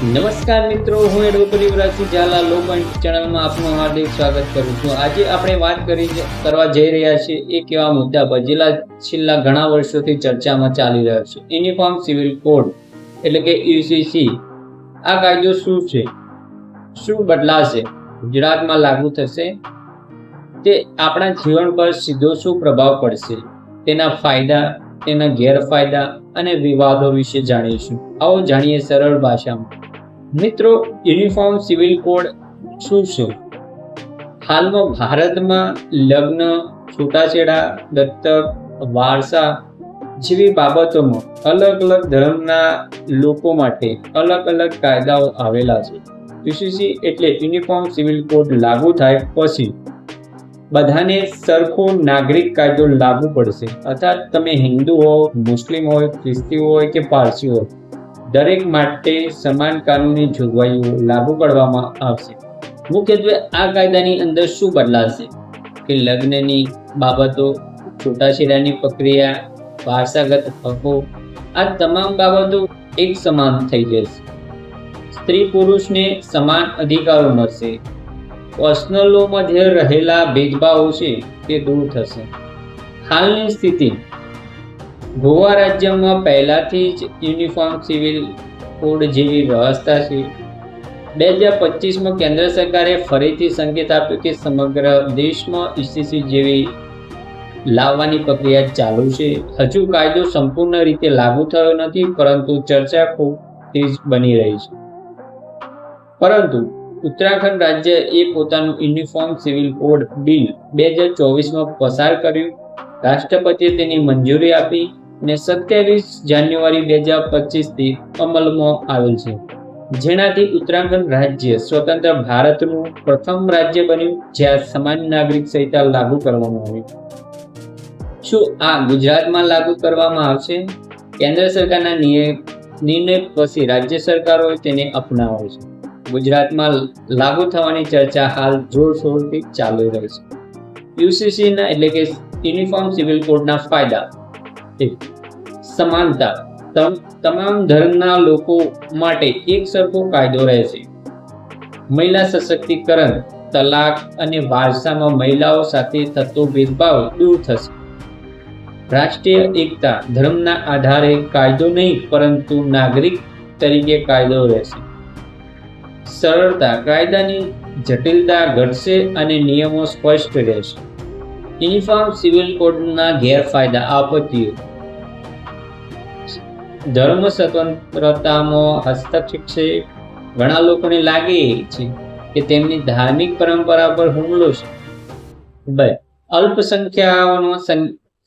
નમસ્કાર મિત્રો, હું advocate Yuvrajsinh Jhala law point ચેનલમાં આપનું હાર્દિક સ્વાગત કરું છું. આજે આપણે વાત કરી કરવા જઈ રહ્યા છીએ એક એવા મુદ્દા પર જેલા છેલ્લા ઘણા વર્ષોથી ચર્ચામાં ચાલી રહ્યો છે. યુનિફોર્મ સિવિલ કોડ એટલે કે યુસીસી આ કાયદો શું છે? શું બદલાશે? ગુજરાતમાં લાગુ થશે? તે આપણા જીવન પર સીધો શું પ્રભાવ પડશે? તેના ફાયદા, તેના ગેરફાયદા અને વિવાદો વિશે જાણીશું. આવો જાણીએ સરળ ભાષામાં. મિત્રો યુનિફોર્મ સિવિલ કોડ શું શું હાલમાં ભારતમાં લગ્ન, છૂટાછેડા, દત્તક, વારસા જેવી બાબતોમાં અલગ અલગ ધર્મના લોકો માટે અલગ અલગ કાયદાઓ આવેલા છે. યુસીસી એટલે યુનિફોર્મ સિવિલ કોડ લાગુ થાય પછી બધાને સરખો નાગરિક કાયદો લાગુ પડશે. અર્થાત તમે હિન્દુ હો, મુસ્લિમ હોય, ખ્રિસ્તી હોય કે પારસી હોય દરેક માટે સમાન કાનૂની જોગવાઈઓ લાગુ પાડવામાં આવશે. મુખ્યત્વે આ કાયદાની અંદર શું બદલાશે કે લગ્નની બાબતો, છૂટાછેડાની પ્રક્રિયા વારસાગત હકો, આ તમામ બાબતો એક સમાન થઈ જશે. સ્ત્રી પુરુષને સમાન અધિકારો મળશે. પર્સનલોમાં જે રહેલા ભેદભાવો છે તે દૂર થશે. હાલની સ્થિતિ ગોવા રાજ્યમાં પહેલાથી જ યુનિફોર્મ સિવિલ કોડ જેવી વ્યવસ્થા છે. બે હજાર પચીસમાં કેન્દ્ર સરકારે ફરીથી સંકેત આપ્યો કે સમગ્ર દેશમાં ઈસીસી જેવી લાવવાની પ્રક્રિયા ચાલુ છે. હજુ કાયદો સંપૂર્ણ રીતે લાગુ થયો નથી, પરંતુ ચર્ચા ખૂબ તેજ બની રહી છે. પરંતુ ઉત્તરાખંડ રાજ્ય એ પોતાનું યુનિફોર્મ સિવિલ કોડ બિલ બે હજાર ચોવીસમાં પસાર કર્યું. રાષ્ટ્રપતિએ તેની મંજૂરી આપી. અને સત્યાવીસ જાન્યુઆરી બે હજાર પચીસથી અમલમાં આવેલ છે. જેનાથી ઉત્તરાખંડ રાજ્ય સ્વતંત્ર ભારતનું પ્રથમ રાજ્ય બન્યું, જ્યાં સમાન નાગરિક સંહિતા લાગુ કરવામાં આવી શું આ ગુજરાતમાં લાગુ કરવામાં આવશે? કેન્દ્ર સરકારના નિર્ણય પછી રાજ્ય સરકારોએ તેને અપનાવ્યો છે. ગુજરાતમાં લાગુ થવાની ચર્ચા હાલ જોરશોરથી ચાલુ રહી છે. યુસીસીના એટલે કે યુનિફોર્મ સિવિલ કોડના ફાયદા. સમાનતા તમામ ધર્મના લોકો માટે એક સરખો કાયદો રહેશે મહિલા સશક્તિકરણ, તલાક અને વારસામાં મહિલાઓ સાથે થતો ભેદભાવ દૂર થશે. રાષ્ટ્રીય એકતા ધર્મના આધારે કાયદો નહીં, પરંતુ નાગરિક તરીકે કાયદો રહેશે. સરળતા, કાયદાની જટિલતા ઘટશે અને નિયમો સ્પષ્ટ રહેશે. યુનિફોર્મ સિવિલ કોડના ગેરફાયદા આપત્તિઓ ધર્મ સ્વતંત્રતામાં હસ્તક્ષેપ છે. ઘણા લોકોને લાગે છે કે તેમની ધાર્મિક પરંપરા પર હુમલો છે. બે અલ્પસંખ્યાઓનો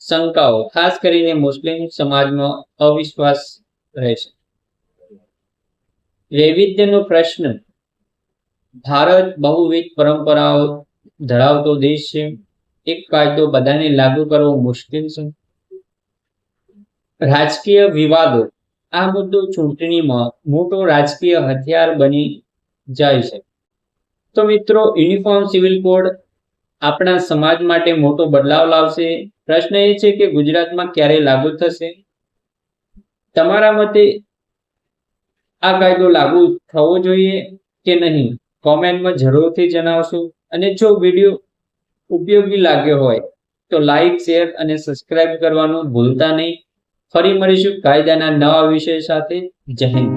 શંકાઓ, ખાસ કરીને મુસ્લિમ સમાજમાં અવિશ્વાસ રહેશે. વૈવિધ્યનો પ્રશ્ન, ભારત બહુવિધ પરંપરાઓ ધરાવતો દેશ છે. એક કાયદો બધાને લાગુ કરવો મુશ્કેલ છે. રાજકીય વિવાદો. આ મુદ્દો ચૂંટણીમાં મોટો રાજકીય હથિયાર બની જાય છે. તો મિત્રો યુનિફોર્મ સિવિલ કોડ આપણા સમાજ માટે મોટો બદલાવ લાવશે. પ્રશ્ન એ છે કે ગુજરાતમાં ક્યારે લાગુ થશે? તમારા મતે આ કાયદો લાગુ થવો જોઈએ કે નહીં? કોમેન્ટમાં જરૂરથી જણાવશો. અને જો વીડિયો ઉપયોગી લાગ્યો હોય, તો લાઈક શેર અને સબસ્ક્રાઇબ કરવાનું ભૂલતા નહીં. ફરી મળીશું કાયદાના નવા વિષય સાથે. જય હિન્દ.